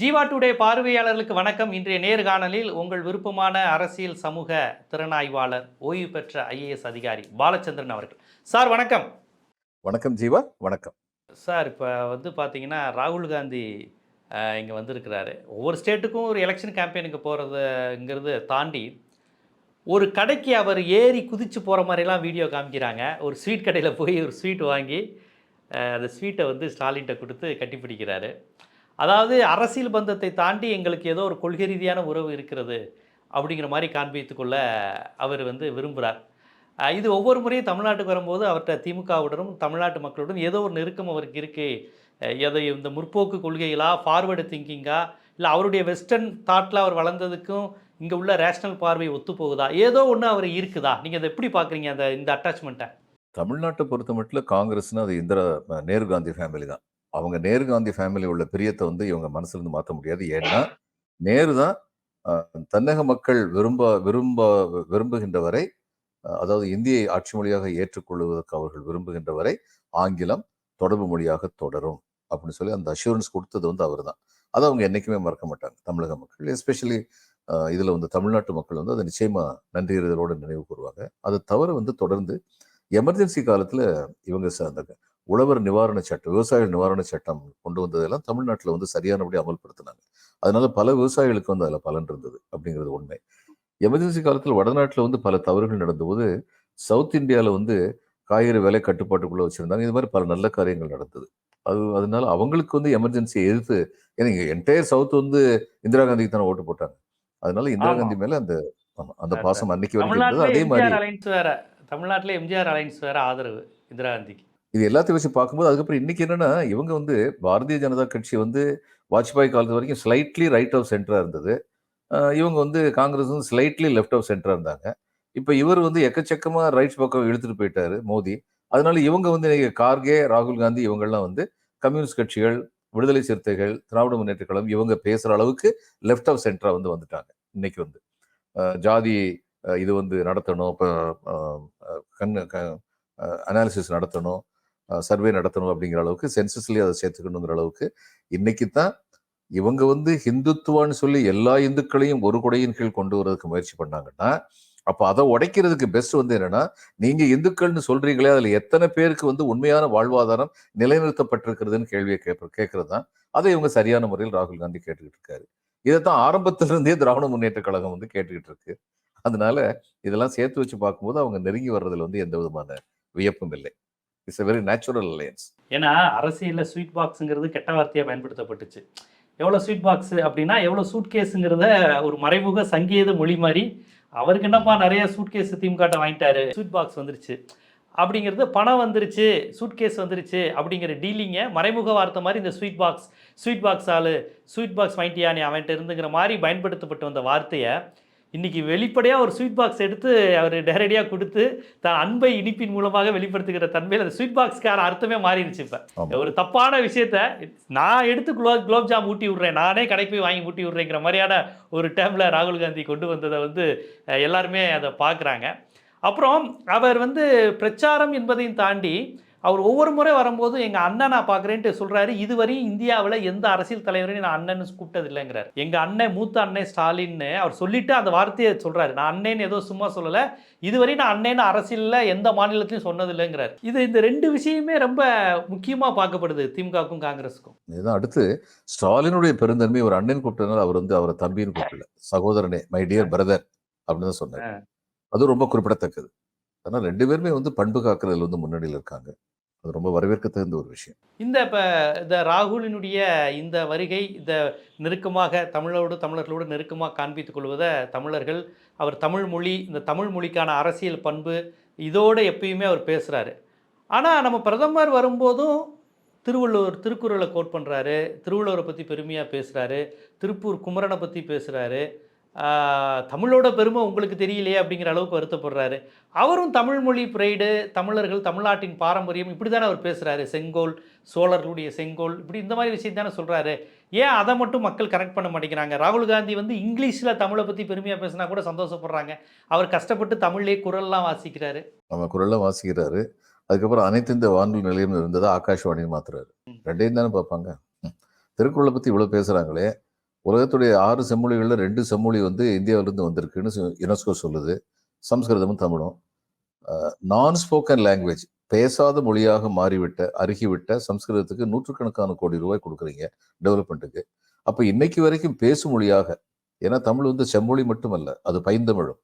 Jeeva today பார்வையாளர்களுக்கு வணக்கம். இன்றைய நேர்காணலில் உங்கள் விருப்பமான அரசியல் சமூக திறனாய்வாளர் ஓய்வு பெற்ற ஐஏஎஸ் அதிகாரி பாலச்சந்திரன் அவர்கள். சார் வணக்கம். வணக்கம் ஜீவா வணக்கம். சார் இப்போ வந்து பார்த்தீங்கன்னா ராகுல் காந்தி இங்கே வந்திருக்கிறாரு. ஒவ்வொரு ஸ்டேட்டுக்கும் ஒரு எலெக்ஷன் கேம்பெயினுக்கு போகிறதுங்கிறது தாண்டி ஒரு கடைக்கு அவர் ஏறி குதிச்சு போகிற மாதிரிலாம் வீடியோ காமிக்கிறாங்க. ஒரு ஸ்வீட் கடையில் போய் ஒரு ஸ்வீட் வாங்கி அந்த ஸ்வீட்டை வந்து ஸ்டாலின்கிட்ட கொடுத்து கட்டிப்பிடிக்கிறாரு. அதாவது அரசியல் பந்தத்தை தாண்டி எங்களுக்கு ஏதோ ஒரு கொள்கை ரீதியான உறவு இருக்கிறது அப்படிங்கிற மாதிரி காண்பித்துக்கொள்ள அவர் வந்து விரும்புகிறார். இது ஒவ்வொரு முறையும் தமிழ்நாட்டுக்கு வரும்போது அவர்கிட்ட திமுகவுடனும் தமிழ்நாட்டு மக்களுடன் ஏதோ ஒரு நெருக்கம் அவருக்கு இருக்குது எதை இந்த முற்போக்கு கொள்கைகளா ஃபார்வேர்டு திங்கிங்கா இல்லை அவருடைய வெஸ்டர்ன் தாட்டில் அவர் வளர்ந்ததுக்கும் இங்கே உள்ள ரேஷனல் பார்வை ஒத்து போகுதா ஏதோ ஒன்று அவர் இருக்குதா? நீங்கள் அதை எப்படி பார்க்குறீங்க அந்த இந்த அட்டாச்மெண்ட்டை தமிழ்நாட்டை பொறுத்த மட்டும் காங்கிரஸ்னா அது இந்திரா நேரு காந்தி ஃபேமிலி தான். அவங்க நேரு காந்தி ஃபேமிலி உள்ள பிரியத்தை வந்து இவங்க மனசுலேருந்து மாற்ற முடியாது. ஏன்னா நேரு தான் தன்னக மக்கள் விரும்ப விரும்ப விரும்புகின்ற வரை அதாவது இந்தியை ஆட்சி மொழியாக ஏற்றுக்கொள்வதற்கு அவர்கள் விரும்புகின்ற வரை ஆங்கிலம் தொடர்பு மொழியாக தொடரும் அப்படின்னு சொல்லி அந்த அஷூரன்ஸ் கொடுத்தது வந்து அவர் தான். அதை அவங்க என்றைக்குமே மறக்க மாட்டாங்க தமிழக மக்கள். எஸ்பெஷலி இதில் வந்து தமிழ்நாட்டு மக்கள் வந்து அதை நிச்சயமாக நன்றியறிதலோடு நினைவு கூறுவாங்க. அதை தவிர வந்து தொடர்ந்து எமர்ஜென்சி காலத்தில் இவங்க ச- அந்த உழவர் நிவாரண சட்டம் விவசாய நிவாரண சட்டம் கொண்டு வந்ததெல்லாம் தமிழ்நாட்டில் வந்து சரியானபடி அமல்படுத்தினாங்க. அதனால பல விவசாயிகளுக்கு வந்து அதில் பலன் இருந்தது அப்படிங்கிறது உண்மை. எமர்ஜென்சி காலத்தில் வடநாட்டில் வந்து பல தவறுகள் நடந்தபோது சவுத் இந்தியாவில் வந்து காய்கறி விலை கட்டுப்பாட்டுக்குள்ள வச்சிருந்தாங்க. இது மாதிரி பல நல்ல காரியங்கள் நடந்தது. அது அதனால அவங்களுக்கு வந்து எமர்ஜென்சியை எதிர்த்து ஏன்னா என்டையர் சவுத் வந்து இந்திரா காந்திக்கு தானே ஓட்டு போட்டாங்க. அதனால இந்திரா. காந்தி மேல அந்த அந்த பாசம் அன்னைக்கு வரைக்கும் அதே மாதிரி தமிழ்நாட்டில் எம்ஜிஆர் அலைன்ஸ் வேற ஆதரவு இந்திரா காந்திக்கு. இது எல்லாத்தையும் வச்சு பார்க்கும்போது அதுக்கப்புறம் இன்னைக்கு என்னன்னா இவங்க வந்து பாரதிய ஜனதா கட்சி வந்து வாஜ்பாய் காலத்து வரைக்கும் ஸ்லைட்லி ரைட் ஆஃப் சென்டராக இருந்தது. இவங்க வந்து காங்கிரஸ் வந்து ஸ்லைட்லி லெஃப்ட் ஆஃப் சென்டராக இருந்தாங்க. இப்போ இவர் வந்து எக்கச்சக்கமாக ரைட் பக்கம் இழுத்துட்டு போயிட்டாரு மோடி. அதனால இவங்க வந்து இன்னைக்கு கார்கே ராகுல் காந்தி இவங்கெல்லாம் வந்து கம்யூனிஸ்ட் கட்சிகள் விடுதலை சிறுத்தைகள் திராவிட முன்னேற்ற கழகம் இவங்க பேசுகிற அளவுக்கு லெஃப்ட் ஆஃப் சென்டராக வந்து வந்துட்டாங்க இன்னைக்கு வந்து. ஜாதி இது வந்து நடத்தணும் இப்போ கண் அனாலிசிஸ் நடத்தணும். சர்வே நடத்தணும் அப்படிங்கிற அளவுக்கு சென்சஸ்லேயே அதை சேர்த்துக்கணுங்கிற அளவுக்கு இன்னைக்கு தான் இவங்க வந்து ஹிந்துத்துவான்னு சொல்லி எல்லா இந்துக்களையும் ஒரு குடையின் கீழ் கொண்டு வரதுக்கு முயற்சி பண்ணாங்கன்னா அப்போ அதை உடைக்கிறதுக்கு பெஸ்ட் வந்து என்னன்னா நீங்க இந்துக்கள்னு சொல்றீங்களே அதில் எத்தனை பேருக்கு வந்து உண்மையான வாழ்வாதாரம் நிலைநிறுத்தப்பட்டிருக்கிறதுன்னு கேள்வியை கேட்ப கேட்கறது தான் அதை இவங்க சரியான முறையில் ராகுல் காந்தி கேட்டுக்கிட்டு இருக்காரு. இதைத்தான் ஆரம்பத்திலிருந்தே திராவிட முன்னேற்ற கழகம் வந்து கேட்டுக்கிட்டு இருக்கு. அதனால இதெல்லாம் சேர்த்து வச்சு பார்க்கும்போது அவங்க நெருங்கி வர்றதுல வந்து எந்த விதமான வியப்பும் இல்லை. It's a very natural alliance ஏன்னா அரசியலில் ஸ்வீட் பாக்ஸுங்கிறது கெட்ட வார்த்தையாக பயன்படுத்தப்பட்டுச்சு. எவ்வளோ ஸ்வீட் பாக்ஸ் அப்படின்னா எவ்வளோ சூட் கேஸுங்கிறத ஒரு மறைமுக சங்கீத மொழி மாதிரி அவருக்கு என்னப்பா நிறைய சூட் கேஸ் திமுகட்ட வாங்கிட்டாரு? ஸ்வீட் பாக்ஸ் வந்துருச்சு. அப்படிங்கிறது பணம் வந்துருச்சு சூட் கேஸ் வந்துருச்சு அப்படிங்கிற டீலிங்கை மறைமுக வார்த்தை மாதிரி இந்த ஸ்வீட் பாக்ஸ் ஸ்வீட் பாக்ஸ் ஆளு ஸ்வீட் பாக்ஸ் வாங்கிட்டியா நீ அவன்கிட்ட இருந்துங்கிற மாதிரி பயன்படுத்தப்பட்டு வந்த வார்த்தையை இன்னைக்கு வெளிப்படையாக ஒரு ஸ்வீட் பாக்ஸ் எடுத்து அவர் நேரடியாக கொடுத்து தன் அன்பை இனிப்பின் மூலமாக வெளிப்படுத்துகிற தன்மையில் அந்த ஸ்வீட் பாக்ஸ்க்கான அர்த்தமே மாறிடுச்சு இப்போ. ஒரு தப்பான விஷயத்த நான் எடுத்து குலோ குலோப் ஜாம் ஊட்டி விட்றேன் நானே கடைக்கு போய் வாங்கி ஊட்டி விட்றேங்கிற மாதிரியான ஒரு டைமில் ராகுல் காந்தி கொண்டு வந்ததை வந்து எல்லாருமே அதை பார்க்குறாங்க அப்புறம் அவர் வந்து பிரச்சாரம் என்பதையும் தாண்டி அவர் ஒவ்வொரு முறை வரும்போது எங்கள் அண்ணன் நான் பார்க்குறேன்ட்டு சொல்கிறாரு இதுவரையும் இந்தியாவில் எந்த அரசியல் தலைவரையும் நான் அண்ணன்னு கூப்பிட்டது இல்லைங்கிறார் எங்கள் அண்ணன் மூத்த அண்ணன் ஸ்டாலின்னு அவர் சொல்லிட்டு அந்த வார்த்தையை சொல்கிறாரு நான் அண்ணன் ஏதோ சும்மா சொல்லலை இதுவரை நான் அண்ணன் அரசியலில் எந்த மாநிலத்திலையும் சொன்னது இல்லைங்கிறார் இது இந்த ரெண்டு விஷயமே ரொம்ப முக்கியமாக பார்க்கப்படுது திமுகவுக்கும் காங்கிரஸுக்கும். இதுதான் அடுத்து. ஸ்டாலினுடைய பெருந்தன்மை ஒரு அண்ணன் கூப்பிட்டதுனால அவர் வந்து அவரை தம்பின்னு கூப்பிடல. சகோதரனே மை டியர் பிரதர் அப்படின்னு தான் சொன்னார். அது ரொம்ப குறிப்பிடத்தக்கது. ஆனால் ரெண்டு பேருமே வந்து பண்பு காக்கிறதுல வந்து முன்னணியில் இருக்காங்க. அது ரொம்ப வரவேற்க தகுந்த ஒரு விஷயம். இந்த இப்போ இந்த ராகுலினுடைய இந்த வருகை இந்த நெருக்கமாக தமிழோடு தமிழர்களோடு நெருக்கமாக காண்பித்துக் கொள்வதை தமிழர்கள் அவர் தமிழ் மொழி இந்த தமிழ் மொழிக்கான அரசியல் பண்பு இதோடு எப்பயுமே அவர் பேசுகிறாரு ஆனால் நம்ம பிரதமர் வரும்போதும் திருவள்ளுவர் திருக்குறளை கோட் பண்ணுறாரு திருவள்ளுவரை பற்றி பெருமையாக பேசுகிறாரு திருப்பூர் குமரனை பற்றி பேசுகிறாரு தமிழோட பெருமை உங்களுக்கு தெரியலையே அப்படிங்கிற அளவுக்கு வருத்தப்படுறாரு. அவரும் தமிழ் மொழி பிரைடு தமிழர்கள் தமிழ்நாட்டின் பாரம்பரியம் இப்படி தானே அவர் பேசுகிறாரு செங்கோல் சோழர்களுடைய செங்கோல் இப்படி இந்த மாதிரி விஷயம் தானே சொல்கிறாரு ஏன் அதை மட்டும் மக்கள் கனெக்ட் பண்ண மாட்டேங்கிறாங்க? ராகுல் காந்தி வந்து இங்கிலீஷில் தமிழை பற்றி பெருமையாக பேசினா கூட சந்தோஷப்படுறாங்க. அவர் கஷ்டப்பட்டு தமிழ்லேயே குரல்லாம் வாசிக்கிறாரு. நம்ம குரல்லாம் வாசிக்கிறாரு. அதுக்கப்புறம் அனைத்து இந்த வானொலி நிலையம் இருந்ததை ஆகாஷ்வாணின்னு மாத்துறாரு. ரெண்டையும் தானே பார்ப்பாங்க. திருக்குறளை பத்தி இவ்வளவு பேசுறாங்களே. உலகத்துடைய ஆறு செம்மொழிகளில் ரெண்டு செம்மொழி வந்து இந்தியாவிலிருந்து வந்திருக்குன்னு யுனெஸ்கோ சொல்லுது. சம்ஸ்கிருதமும் தமிழும். நான் ஸ்போக்கன் லாங்குவேஜ் பேசாத மொழியாக மாறிவிட்ட அருகிவிட்ட சம்ஸ்கிருதத்துக்கு நூற்றுக்கணக்கான கோடி ரூபாய் கொடுக்குறீங்க டெவலப்மெண்ட்டுக்கு அப்போ இன்னைக்கு வரைக்கும் பேசும் மொழியாக ஏன்னா தமிழ் வந்து செம்மொழி மட்டுமல்ல அது பைந்தமிழும்.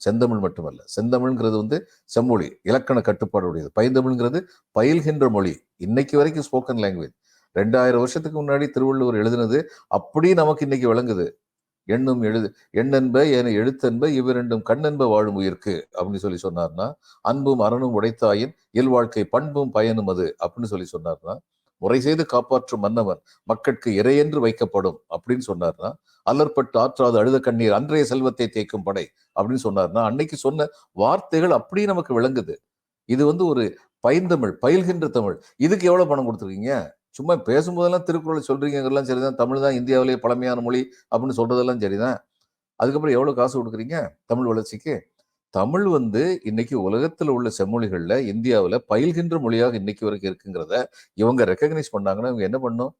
செந்தமிழ் மட்டுமல்ல. செந்தமிழ்ங்கிறது வந்து செம்மொழி இலக்கண கட்டுப்பாடு உடையது பைந்தமிழ்ங்கிறது பயில்கின்ற மொழி. இன்னைக்கு வரைக்கும் ஸ்போக்கன் லாங்குவேஜ் ரெண்டாயிரம் வருஷத்துக்கு முன்னாடி திருவள்ளுவர் எழுதினது அப்படி நமக்கு இன்னைக்கு விளங்குது. எண்ணும் எழுது எண்ணென்ப என எழுத்தென்ப இவ்விரண்டும் கண்ணென்ப வாழும் உயிர்க்கு அப்படின்னு சொல்லி சொன்னார்னா அன்பும் அறனும் உடைத்தாயின் இல்வாழ்க்கை பண்பும் பயனும் அது அப்படின்னு சொல்லி சொன்னார்னா முறை செய்து காப்பாற்றும் மன்னவன் மக்களுக்கு இறையென்று வைக்கப்படும் அப்படின்னு சொன்னார்னா அல்லற்பட்டு ஆற்றாது அழுத கண்ணீர் அன்றைய செல்வத்தை தேய்க்கும் படை அப்படின்னு சொன்னார்னா அன்னைக்கு சொன்ன வார்த்தைகள் அப்படியே நமக்கு விளங்குது. இது வந்து ஒரு பைந்தமிழ் பயில்கின்ற தமிழ். இதுக்கு எவ்வளவு பணம் கொடுத்துருக்கீங்க? சும்மா பேசும்போதெல்லாம் திருக்குறளை சொல்றீங்கலாம் சரிதான். தமிழ் தான் இந்தியாவிலேயே பழமையான மொழி அப்படின்னு சொல்றதெல்லாம் சரிதான். அதுக்கப்புறம் எவ்வளவு காசு கொடுக்குறீங்க? தமிழ் வளர்ச்சிக்கு. தமிழ் வந்து இன்னைக்கு உலகத்துல உள்ள செம்மொழிகள்ல இந்தியாவில் பயில்கின்ற மொழியாக இன்னைக்கு வரைக்கும் இருக்குங்கிறத இவங்க ரெக்கக்னைஸ் பண்ணாங்கன்னா இவங்க என்ன பண்ணும்?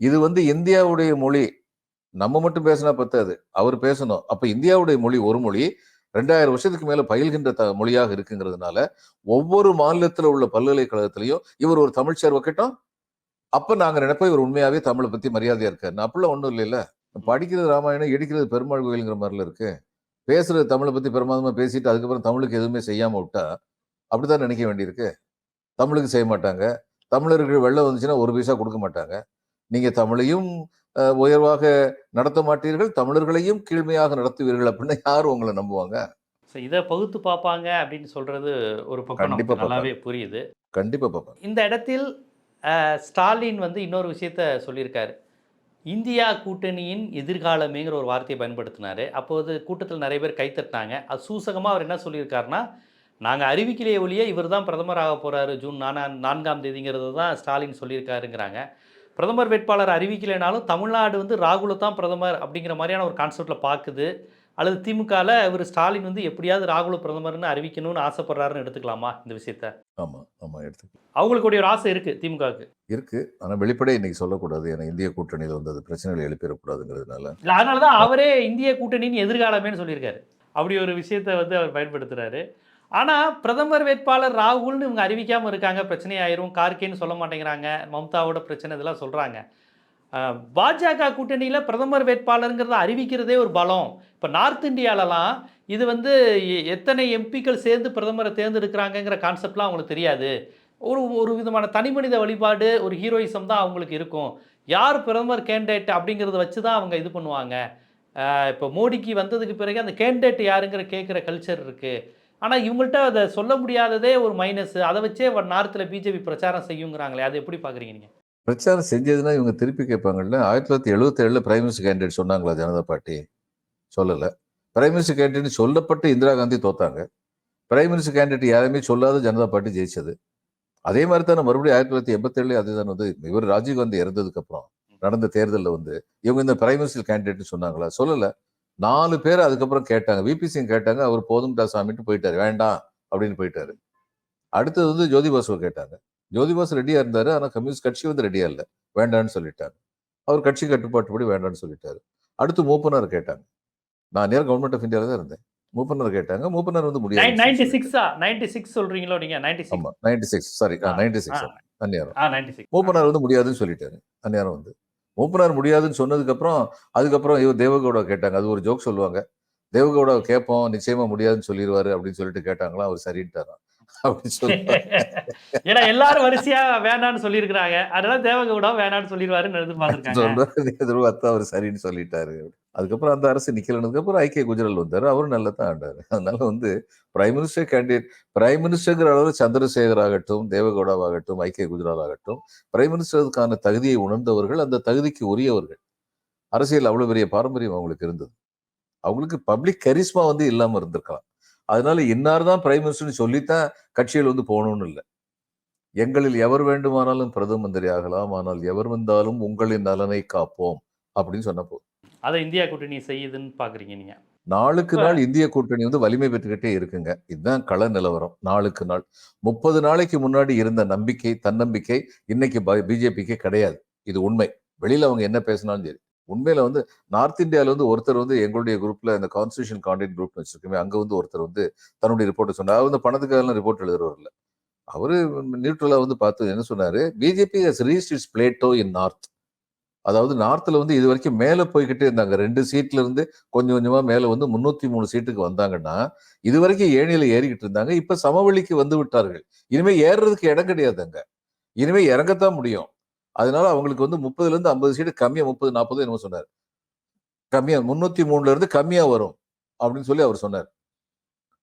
இது வந்து இந்தியாவுடைய மொழி. நம்ம மட்டும் பேசினா பத்தாது. அவர் பேசணும். அப்ப இந்தியாவுடைய மொழி ஒரு மொழி. ரெண்டாயிரம் வருஷத்துக்கு மேல பயில்கின்ற த மொழியாக இருக்குங்கிறதுனால ஒவ்வொரு மாநிலத்தில் உள்ள பல்கலைக்கழகத்திலையும் இவர் ஒரு தமிழ் சேர் வைக்கட்டும் அப்ப நாங்க நினைப்போம் இவர் உண்மையாவே தமிழை பத்தி மரியாதையா இருக்காரு அப்படிலாம் ஒண்ணும் இல்லைல்ல. படிக்கிறது ராமாயணம் எடுக்கிறது பெருமாள் கோயிலுங்கிற மாதிரில இருக்கு. பேசுறது தமிழை பத்தி பிரமாதமா பேசிட்டு அதுக்கப்புறம் தமிழுக்கு எதுவுமே செய்யாம விட்டா அப்படிதான் நினைக்க வேண்டியிருக்கு. தமிழுக்கு செய்ய மாட்டாங்க. தமிழர்கள் வெள்ளம் வந்துச்சுன்னா ஒரு பைசா கொடுக்க மாட்டாங்க. நீங்க தமிழையும் உயர்வாக நடத்த மாட்டீர்கள். தமிழர்களையும் கீழ்மையாக நடத்துவீர்கள் அப்படின்னு யார் உங்களை நம்புவாங்க? ஸோ இதை பகுத்து பார்ப்பாங்க அப்படின்னு சொல்கிறது ஒரு பக்கம் நல்லாவே புரியுது. கண்டிப்பா பார்ப்பேன் இந்த இடத்தில் ஸ்டாலின் வந்து இன்னொரு விஷயத்த சொல்லியிருக்காரு. இந்தியா கூட்டணியின் எதிர்காலமேங்கிற ஒரு வார்த்தையை பயன்படுத்தினார். அப்போது கூட்டத்தில் நிறைய பேர் கைத்தட்டினாங்க அது சூசகமாக அவர் என்ன சொல்லியிருக்காருன்னா நாங்கள் அறிவிக்கலையே ஒழிய இவர் தான் பிரதமர் ஆக போகிறாரு ஜூன் நானா நான்காம் தேதிங்கிறது தான் ஸ்டாலின் சொல்லியிருக்காருங்கிறாங்க. பிரதமர் வேட்பாளர் அறிவிக்கலைனாலும் தமிழ்நாடு வந்து ராகுலை தான் பிரதமர் அப்படிங்கிற மாதிரியான ஒரு கான்செப்டில் பார்க்குது அல்லது திமுகவில் இவர் ஸ்டாலின் வந்து எப்படியாவது ராகுல பிரதமர்னு அறிவிக்கணும்னு ஆசைப்படுறாருன்னு எடுத்துக்கலாமா இந்த விஷயத்த? ஆமா ஆமா எடுத்து அவங்களுக்குடைய ஒரு ஆசை இருக்குது திமுகவுக்கு. இருக்கு. ஆனா வெளிப்படையா இன்னைக்கு சொல்லக்கூடாது. ஏன்னா இந்திய கூட்டணியில் வந்து அது பிரச்சனைகள் எழுப்பிடக்கூடாதுங்கிறதுனால. இல்லை அதனால தான் அவரே இந்திய கூட்டணியின் எதிர்காலமேன்னு சொல்லியிருக்காரு. அப்படி ஒரு விஷயத்தை வந்து அவர் பயன்படுத்துகிறாரு ஆனால் பிரதமர் வேட்பாளர் ராகுல்னு இவங்க அறிவிக்காமல் இருக்காங்க. பிரச்சனையாயிரும் கார்கேன்னு சொல்ல மாட்டேங்கிறாங்க. மம்தாவோட பிரச்சனை இதெல்லாம் சொல்கிறாங்க பாஜக கூட்டணியில் பிரதமர் வேட்பாளருங்கிறத அறிவிக்கிறதே ஒரு பலம். இப்போ நார்த் இந்தியாலலாம் இது வந்து எ- எத்தனை எம்பிக்கள் சேர்ந்து பிரதமரை தேர்ந்தெடுக்கிறாங்கங்கிற கான்செப்ட்லாம் அவங்களுக்கு தெரியாது. ஒரு ஒரு விதமான தனிமனித வழிபாடு ஒரு ஹீரோயிசம் தான் அவங்களுக்கு இருக்கும். யார் பிரதமர் கேண்டிடேட் அப்படிங்கிறத வச்சு தான் அவங்க இது பண்ணுவாங்க. இப்போ மோடிக்கு வந்ததுக்கு பிறகு அந்த கேண்டிடேட் யாருங்கிற கேட்குற கல்ச்சர் இருக்குது ஆனால் இவங்கள்ட்ட அதை சொல்ல முடியாததே ஒரு மைனஸ் அதை வச்சே நார்த்தில் பிஜேபி பிரச்சாரம் செய்யுங்கிறாங்களே அதை எப்படி பார்க்குறீங்க நீங்கள் பிரச்சாரம் செஞ்சதுன்னா இவங்க திருப்பி கேட்பாங்கல்ல? ஆயிரத்தி தொள்ளாயிரத்தி எழுபத்தி ஏழுல பிரைம் மினிஸ்டர் கேண்டிடேட் சொன்னாங்களா ஜனதா பார்ட்டி சொல்லல. பிரைம் மினிஸ்டர் கேண்டிடேட் சொல்லப்பட்டு இந்திரா காந்தி தோத்தாங்க. பிரைம் மினிஸ்டர் கேண்டிடேட் யாருமே சொல்லாத ஜனதா பார்ட்டி ஜெயிச்சது. அதே மாதிரி தானே மறுபடியும் ஆயிரத்தி தொள்ளாயிரத்தி எண்பத்தி ஏழுல அதுதான் வந்து இவர் ராஜீவ்காந்தி இறந்ததுக்கு அப்புறம் நடந்த தேர்தலில் வந்து இவங்க இந்த பிரைம் மினிஸ்டர் கேண்டிடேட் சொன்னாங்களா? சொல்லல. நாலு பேர் அதுக்கப்புறம் கேட்டாங்க. விபி சிங் கேட்டாங்க. அவர் போதும்டா சாமிட்டு போயிட்டாரு. வேண்டாம் அப்படின்னு போயிட்டாரு. அடுத்தது வந்து ஜோதி கேட்டாங்க. ஜோதி பாசு ரெடியா இருந்தாரு. ஆனா கம்யூனிஸ்ட் கட்சி வந்து ரெடியா இல்லை. வேண்டான்னு சொல்லிட்டாங்க அவர் கட்சி கட்டுப்பாட்டுப்படி வேண்டான்னு சொல்லிட்டாரு. அடுத்து மூப்பனார் கேட்டாங்க. நான் நேரம் கவர்மெண்ட் ஆஃப் இந்தியாவில் தான் இருந்தேன். மூப்பனார் கேட்டாங்க. மூப்பனார் வந்து முடியாது. நைன்டி சிக்ஸா நைன்டி சிக்ஸ் சொல்கிறீங்களோ நீங்கள் நைன்டி ஆமா. Ninety six sorry ninety six. அந்நேரம் மூப்பனார் வந்து முடியாதுன்னு சொல்லிட்டாரு. அந்நேரம் வந்து. மூப்பனார் முடியாதுன்னு சொன்னதுக்கு அப்புறம் அதுக்கப்புறம் இவர் தேவகவுடா கேட்டாங்க. அது ஒரு ஜோக் சொல்லுவாங்க. தேவகவுடா கேட்போம். நிச்சயமா முடியாதுன்னு சொல்லிடுவாரு அப்படின்னு சொல்லிட்டு கேட்டாங்களா அவர் சரின்ட்டாராம். அப்படின்னு சொல்லுவாங்க ஏன்னா எல்லாரும் வரிசையா வேணான்னு சொல்லியிருக்கிறாங்க. அதனால தேவகவுடா வேணான்னு சொல்லிடுவாருன்னு எதிர்பார்த்துருக்காங்க எதிர்பார்த்தா அவர் சரின்னு சொல்லிட்டாரு. அதுக்கப்புறம் அந்த அரசு நிக்கலனதுக்கு அப்புறம் ஐக்கிய குஜரால் வந்தாரு. அவரும் நல்லா தான் ஆண்டாரு. அதனால வந்து பிரைம் மினிஸ்டர் கேண்டிடேட் பிரைம் மினிஸ்டர்ங்கிற அளவு சந்திரசேகர் ஆகட்டும் தேவகவுடாவாகட்டும் ஐக்கிய குஜரால் ஆகட்டும் பிரைம் மினிஸ்டருக்கான தகுதியை உணர்ந்தவர்கள் அந்த தகுதிக்கு உரியவர்கள். அரசியல் அவ்வளவு பெரிய பாரம்பரியம் அவங்களுக்கு இருந்தது. அவங்களுக்கு பப்ளிக் கரிஸ்மா வந்து இல்லாம இருந்திருக்கலாம். அதனால இன்னார் தான் பிரைம் மினிஸ்டர்னு சொல்லித்தான் கட்சியில் வந்து போகணும்னு இல்லை. எங்களில் எவர் வேண்டுமானாலும் பிரதம மந்திரி ஆகலாம் ஆனால் எவர் வந்தாலும் உங்களின் நலனை காப்போம் அப்படின்னு சொன்ன போதும் அதை இந்தியா கூட்டணி செய்யுதுன்னு பார்க்குறீங்க நீங்கள் நாளுக்கு நாள் இந்திய கூட்டணி வந்து வலிமை பெற்றுக்கிட்டே இருக்குங்க. இதுதான் கள நிலவரம் நாளுக்கு நாள். முப்பது நாளைக்கு முன்னாடி இருந்த நம்பிக்கை தன்னம்பிக்கை இன்னைக்கு பிஜேபிக்கு கிடையாது. இது உண்மை. வெளியில அவங்க என்ன பேசினாலும் சரி. உண்மையில வந்து நார்த் இந்தியாவில் வந்து ஒருத்தர் வந்து எங்களுடைய குரூப்ல இந்த கான்ஸ்டியூஷன் காண்டென்ட் குரூப் வச்சிருக்கோமே அங்க வந்து ஒருத்தர் வந்து தன்னுடைய ரிப்போர்ட் சொன்னார். அவர் வந்து பணத்துக்காக ரிப்போர்ட் எழுதுறவர் இல்லை. அவரு நியூட்ரலா வந்து பார்த்து என்ன சொன்னாரு? BJP has reach its plateau in north அதாவது நார்த்ல வந்து இது வரைக்கும் மேல போய்கிட்டே இருந்தாங்க. ரெண்டு சீட்ல இருந்து கொஞ்சம் கொஞ்சமா மேல வந்து முன்னூத்தி மூணு சீட்டுக்கு வந்தாங்கன்னா இது வரைக்கும் ஏணியில ஏறிக்கிட்டு இருந்தாங்க. இப்ப சமவெளிக்கு வந்து விட்டார்கள். இனிமே ஏறுறதுக்கு இடம் கிடையாது அங்கே இனிமே இறங்கத்தான் முடியும். அதனால அவங்களுக்கு வந்து முப்பதுல இருந்து ஐம்பது சீட்டு கம்மியா முப்பது நாற்பது என்னமோ சொன்னார். கம்மியா முன்னூத்தி மூணுல இருந்து கம்மியா வரும் அப்படின்னு சொல்லி அவர் சொன்னார்.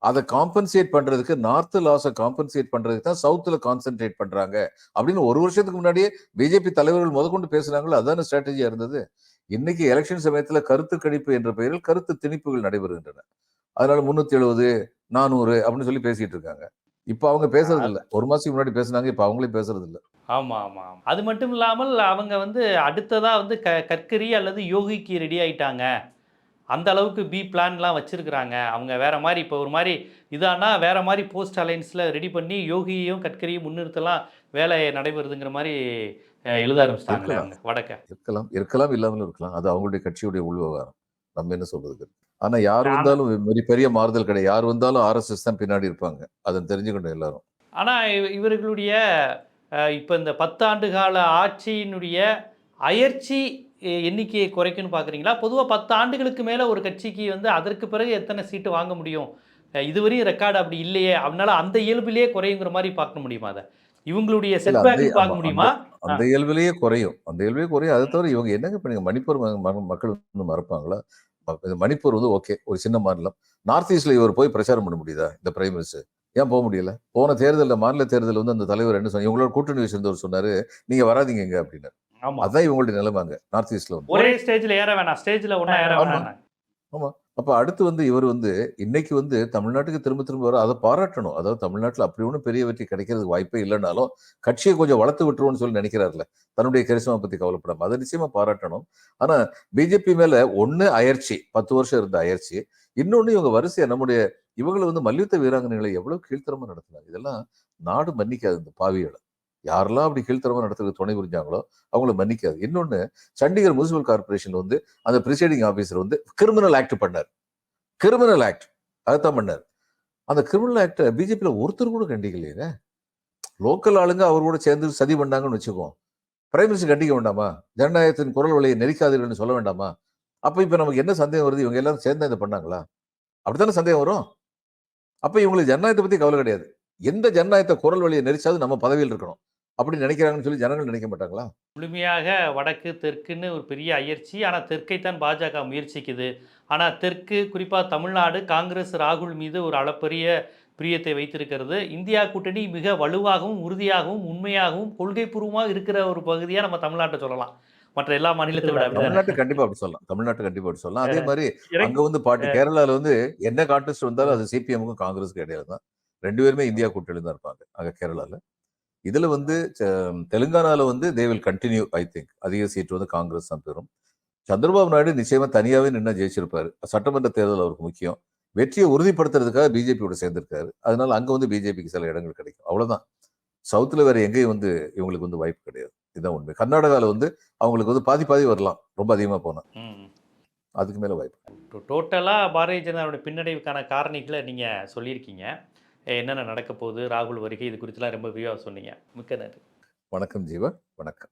அதை காம்பன்சேட் பண்றதுக்கு நார்த் லாஸை காம்பன்சேட் பண்றதுக்கு தான் சவுத்துல கான்சென்ட்ரேட் பண்றாங்க அப்படின்னு ஒரு வருஷத்துக்கு முன்னாடியே பிஜேபி தலைவர்கள் முதற்கொண்டு பேசுனாங்களோ அதான ஸ்ட்ராட்டஜியா இருந்தது? இன்னைக்கு எலெக்ஷன் சமயத்துல கருத்து கணிப்பு என்ற பெயரில் கருத்து திணிப்புகள் நடைபெறுகின்றன. அதனால முன்னூத்தி எழுபது நானூறு அப்படின்னு சொல்லி பேசிட்டு இருக்காங்க. இப்ப அவங்க பேசுறது இல்ல. ஒரு மாசத்துக்கு முன்னாடி பேசுனாங்க இப்ப அவங்களே பேசுறது இல்ல. ஆமாம் ஆமாம் ஆமாம் அது மட்டும் இல்லாமல் அவங்க வந்து அடுத்ததாக வந்து க கற்கரி அல்லது யோகிக்கு ரெடி ஆயிட்டாங்க. அந்த அளவுக்கு பி பிளான்லாம் வச்சுருக்குறாங்க. அவங்க வேற மாதிரி இப்போ ஒரு மாதிரி இதானா வேற மாதிரி போஸ்ட் அலைன்ஸில் ரெடி பண்ணி யோகியையும் கற்கரியும் முன்னிறுத்தலாம் வேலை நடைபெறுதுங்கிற மாதிரி எழுத ஆரம்பிச்சிட்டாங்க வடக்க. இருக்கலாம். இருக்கலாம் இல்லாமலும் இருக்கலாம். அது அவங்களுடைய கட்சியுடைய உள்விவகாரம். நம்ம என்ன சொல்றதுக்கு? ஆனா யார் வந்தாலும் பெரிய மாறுதல் கிடையாது. யார் வந்தாலும் ஆர்எஸ்எஸ் தான் பின்னாடி இருப்பாங்க. அதை தெரிஞ்சுக்கணும் எல்லாரும். ஆனால் இவர்களுடைய இப்போ இந்த பத்தாண்டு கால ஆட்சியினுடைய அயற்சி எண்ணிக்கையை குறைக்குன்னு பார்க்குறீங்களா பொதுவாக பத்து ஆண்டுகளுக்கு மேலே ஒரு கட்சிக்கு வந்து அதற்கு பிறகு எத்தனை சீட்டு வாங்க முடியும்? இதுவரையும் ரெக்கார்டு அப்படி இல்லையே. அதனால அந்த இயல்பிலேயே குறையுங்கிற மாதிரி பார்க்க முடியுமா அதை? இவங்களுடைய செட்பேக் பார்க்க முடியுமா? அந்த இயல்பிலேயே குறையும். அந்த இயல்பிலேயே குறையும். அதை தவிர இவங்க என்னங்க பண்ணுங்க மணிப்பூர் ம- ம- மக்கள் வந்து மறப்பாங்களா? மணிப்பூர் வந்து ஓகே ஒரு சின்ன மாநிலம். நார்த் ஈஸ்ட்ல இவர் போய் பிரச்சாரம் பண்ண முடியுதா இந்த பிரைம் மினிஸ்டர்? ஏன் போக முடியல? போன தேர்தலில் மாநில தேர்தல் வந்து அந்த தலைவர் என்ன சொன்னார்? இவங்களோட கூட்டணி வச்சிருந்தவர் சொன்னாரு நீங்க வராதீங்க இங்க அப்படின்னாரு. அதான் இவங்களுடைய நிலைமாங்க நார்த் ஈஸ்ட்ல வந்து. ஒரே ஸ்டேஜில் ஏற வேணாம். ஸ்டேஜில் ஒன்றா ஏற ஆமா. அப்ப அடுத்து வந்து இவர் வந்து இன்னைக்கு வந்து தமிழ்நாட்டுக்கு திரும்ப திரும்ப வர அதை பாராட்டணும். அதாவது தமிழ்நாட்டுல அப்படி ஒன்றும் பெரிய வெற்றி கிடைக்கிறதுக்கு வாய்ப்பே இல்லைனாலும் கட்சியை கொஞ்சம் வளர்த்து விட்டுருவோம்னு சொல்லி நினைக்கிறாருல தன்னுடைய கரிசமா பத்தி கவலைப்படாம. அதை நிச்சயமா பாராட்டணும். ஆனா பிஜேபி மேல ஒண்ணு அயற்சி பத்து வருஷம் இருந்த அயற்சி இன்னொன்னு இவங்க வரிசையா நம்முடைய இவங்களை வந்து மல்யுத்த வீராங்கனைகளை எவ்வளவு கீழ்த்தரமா நடத்தினாங்க. இதெல்லாம் நாடு மன்னிக்காது இந்த பாவிகளை. யாரெல்லாம் அப்படி கீழ்த்தரமா நடத்துறதுக்கு துணை புரிஞ்சாங்களோ அவங்கள மன்னிக்காது. இன்னொன்னு சண்டிகர் முனிசிபல் கார்பரேஷன் வந்து அந்த பிரிசைடிங் ஆபீசர் வந்து கிரிமினல் ஆக்ட் பண்ணார். கிரிமினல் ஆக்ட் அதைத்தான் பண்ணார். அந்த கிரிமினல் ஆக்டை பிஜேபியில ஒருத்தர் கூட கண்டிக்கலையே லோக்கல் ஆளுங்க அவர் கூட சேர்ந்து சதி பண்ணாங்கன்னு வச்சுக்கோம் பிரைம் மினிஸ்டர் கண்டிக்க வேண்டாமா? ஜனநாயகத்தின் குரல் வழியை நெரிக்காதீர்கள்னு சொல்ல வேண்டாமா? அப்போ இப்போ நமக்கு என்ன சந்தேகம் வருது? இவங்க எல்லாரும் சேர்ந்து இதை பண்ணாங்களா? அப்படித்தானே சந்தேகம் வரும்? அப்போ இவங்களுக்கு ஜனநாயகத்தை பற்றி கவலை கிடையாது. எந்த ஜனநாயகத்தை குரல் வழியை நெரிச்சாவது நம்ம பதவியில் இருக்கணும். அப்படி நினைக்கிறாங்கன்னு சொல்லி ஜனங்கள் நினைக்க மாட்டாங்களா? முழுமையாக வடக்கு தெற்குன்னு ஒரு பெரிய அயற்சி. ஆனால் தெற்கைத்தான் பாஜக முயற்சிக்குது. ஆனால் தெற்கு குறிப்பாக தமிழ்நாடு காங்கிரஸ் ராகுல் மீது ஒரு அளப்பரிய பிரியத்தை வைத்திருக்கிறது. இந்தியா கூட்டணி மிக வலுவாகவும் உறுதியாகவும் உண்மையாகவும் கொள்கைப்பூர்வமாக இருக்கிற ஒரு பகுதியாக நம்ம தமிழ்நாட்டை சொல்லலாம். மற்ற எல்லா மாநிலத்தை விட? தமிழ்நாட்டு கண்டிப்பா அப்படி சொல்லலாம். தமிழ்நாட்டு கண்டிப்பா அப்படி சொல்லலாம். அதே மாதிரி அங்க வந்து பாட்டு கேரளால வந்து என்ன கான்டெஸ்ட் வந்தாலும் அது சிபிஎம்முக்கும் காங்கிரஸுக்கும் இடையில தான். ரெண்டு பேருமே இந்தியா கூட்டணியில தான் இருப்பாங்க அங்க கேரளால. இதுல வந்து தெலுங்கானால வந்து they will continue I think அதிக சீட் வந்து காங்கிரஸ் தான் பெறும். சந்திரபாபு நாயுடு நிச்சயமா தனியாவே நின்று ஜெயிச்சிருப்பாரு. சட்டமன்ற தேர்தல் அவருக்கு முக்கியம். வெற்றியை உறுதிப்படுத்துறதுக்காக பிஜேபியோட சேர்ந்திருக்காரு. அதனால அங்க வந்து பிஜேபிக்கு சில இடங்கள் கிடைக்கும். அவ்வளவுதான். சவுத்துல வேற எங்கேயும் வந்து இவங்களுக்கு வந்து வாய்ப்பு கிடையாது. இதுதான் உண்மை. கர்நாடகால வந்து அவங்களுக்கு வந்து பாதி பாதி வரலாம். ரொம்ப அதிகமா போனா. ம் அதுக்கு மேல வாய்ப்பு டோட்டலாக பாரதிய ஜனதாவுடைய பின்னடைவுக்கான காரணிகளை நீங்கள் சொல்லியிருக்கீங்க. என்னென்ன நடக்க போகுது? ராகுல் வருகை இது குறித்துலாம் ரொம்ப விரிவாக சொன்னீங்க. மிக்க நன்றி. வணக்கம் ஜீவா வணக்கம்.